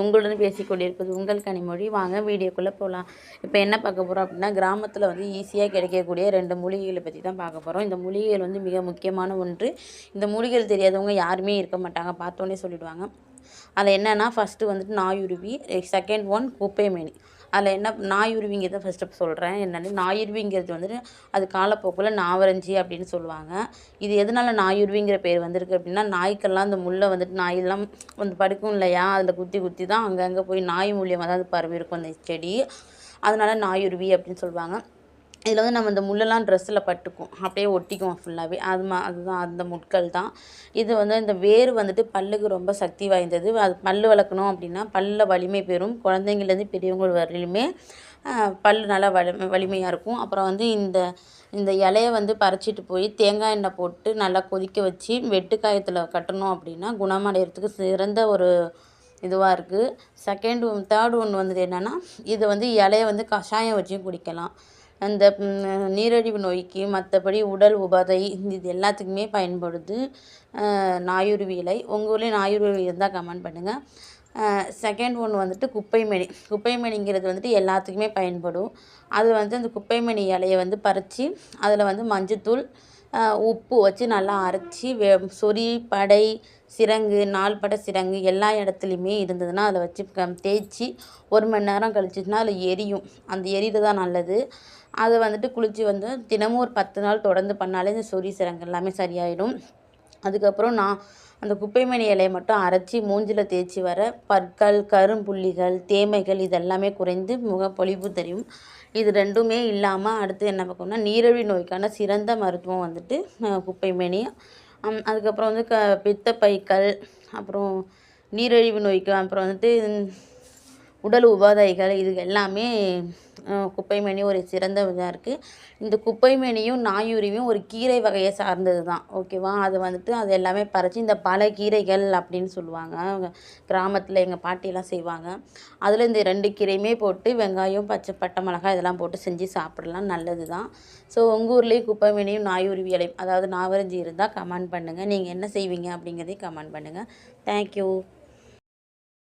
உங்களுடன் பேசிக்கொண்டிருப்பது உங்கள் கனிமொழி. வாங்க வீடியோக்குள்ளே போகலாம் இப்போ என்ன பார்க்க போகிறோம் அப்படின்னா கிராமத்தில் வந்து ஈஸியாக கிடைக்கக்கூடிய ரெண்டு மூலிகைகளை பற்றி தான் பார்க்க போகிறோம் இந்த மூலிகைகள் வந்து மிக முக்கியமான ஒன்று. இந்த மூலிகைகள் தெரியாதவங்க யாருமே இருக்க மாட்டாங்க. பார்த்தோன்னே சொல்லிடுவாங்க. அதில் என்னென்னா ஃபஸ்ட்டு வந்துட்டு நாயுருவி செகண்ட் ஒன் குப்பைமேனி. அதில் என்ன நாயுருவிங்கிறத ஃபஸ்ட்டு சொல்கிறேன் என்னென்னு நாயுருவிங்கிறது வந்துட்டு அது காலப்போக்கில் நாவரஞ்சி அப்படின்னு சொல்லுவாங்க. இது எதனால் நாயுருவிங்கிற பேர் வந்திருக்கு அப்படின்னா நாய்க்கெல்லாம் அந்த முள்ளை வந்துட்டு நாயெல்லாம் வந்து படுக்கும் இல்லையா? அதில் குத்தி குத்தி தான் அங்கங்கே போய் நாய் மூலியமாக தான் அது பரவி இருக்கும் அந்த செடி. அதனால நாயுருவி அப்படின்னு சொல்லுவாங்க. இதில் வந்து நம்ம இந்த முள்ளெல்லாம் ட்ரெஸ்ஸில் பட்டுக்கும். அப்படியே ஒட்டிக்கும் ஃபுல்லாகவே அது மா அதுதான் அந்த முட்கள் தான். இது வந்து இந்த வேர் வந்துட்டு பல்லுக்கு ரொம்ப சக்தி வாய்ந்தது. அது பல் வளர்க்கணும் அப்படின்னா பல்லில் வலிமை பெறும். குழந்தைங்கள்லேருந்து பெரியவங்க வரையிலுமே பல் நல்லா வலி வலிமையாக இருக்கும். அப்புறம் வந்து இந்த இந்த இலையை வந்து பறிச்சிட்டு போய் தேங்காய் எண்ணெய் போட்டு நல்லா கொதிக்க வச்சு வெட்டுக்காயத்தில் கட்டணும் அப்படின்னா குணமடைகிறதுக்கு சிறந்த ஒரு இதுவாக இருக்குது செகண்ட் ஒன் தேர்ட் ஒன் வந்துட்டு என்னென்னா இது வந்து இலையை வந்து கஷாயம் வச்சும் குடிக்கலாம். அந்த நீரிழிவு நோய்க்கு மற்றபடி உடல் உபாதை இது எல்லாத்துக்குமே பயன்படுது. நாயுருவி இலை உங்கள் ஊர்லேயும் நாயுருவி இருந்தால் கமெண்ட் பண்ணுங்கள் செகண்ட் ஒன்று வந்துட்டு குப்பைமணி. குப்பைமணிங்கிறது வந்துட்டு எல்லாத்துக்குமே பயன்படும். அது வந்து அந்த குப்பைமணி இலையை வந்து பறித்து அதில் வந்து மஞ்சத்தூள் உப்பு வச்சு நல்லா அரைச்சி வெ சொறி படை சிரங்கு நாள்படை சிரங்கு எல்லா இடத்துலையுமே இருந்ததுன்னா அதை வச்சு க தேய்ச்சி ஒரு மணி நேரம் கழிச்சிச்சுன்னா அதில் எரியும். அந்த எரியுறது தான் நல்லது. அதை வந்துட்டு குளித்து வந்து தினமும் ஒரு பத்து நாள் தொடர்ந்து பண்ணாலே இந்த சொறி சிரங்கு எல்லாமே சரியாயிடும். அதுக்கப்புறம் நான் அந்த குப்பைமணி இலையை மட்டும் அரைச்சி மூஞ்சில் தேய்ச்சி வர பற்கள் கரும்புள்ளிகள் தேமைகள் இதெல்லாமே குறைந்து முகப்பொழிவு தெரியும். இது ரெண்டுமே இல்லாமல் அடுத்து என்ன பார்க்கணும்னா நீரிழிவு நோய்க்கான சிறந்த மருத்துவம் வந்துட்டு குப்பைமேனி அதுக்கப்புறம் வந்து க பித்தப்பைக்கள் அப்புறம் நீரிழிவு நோய்க்கு அப்புறம் வந்துட்டு உடல் உபாதைகள் இது எல்லாமே குப்பைமேனி ஒரு சிறந்த இதாக இருக்குது இந்த குப்பைமேனியும் நாயுருவியும் ஒரு கீரை வகையை சார்ந்தது தான் ஓகேவா அது வந்துட்டு அது எல்லாமே பறித்து இந்த பல கீரைகள் அப்படின்னு சொல்லுவாங்க. கிராமத்தில் எங்கள் பாட்டியெல்லாம் செய்வாங்க. அதில் இந்த ரெண்டு கீரையுமே போட்டு வெங்காயம் பச்சை பட்டை மிளகாய் இதெல்லாம் போட்டு செஞ்சு சாப்பிடலாம். நல்லது தான் ஸோ உங்கள் ஊர்லேயும் குப்பைமேனியும் நாயுருவி இலையும் அதாவது நாவரஞ்சி இருந்தால் கமெண்ட் பண்ணுங்கள் நீங்கள் என்ன செய்வீங்க அப்படிங்கிறதையும் கமெண்ட் பண்ணுங்கள் தேங்க்யூ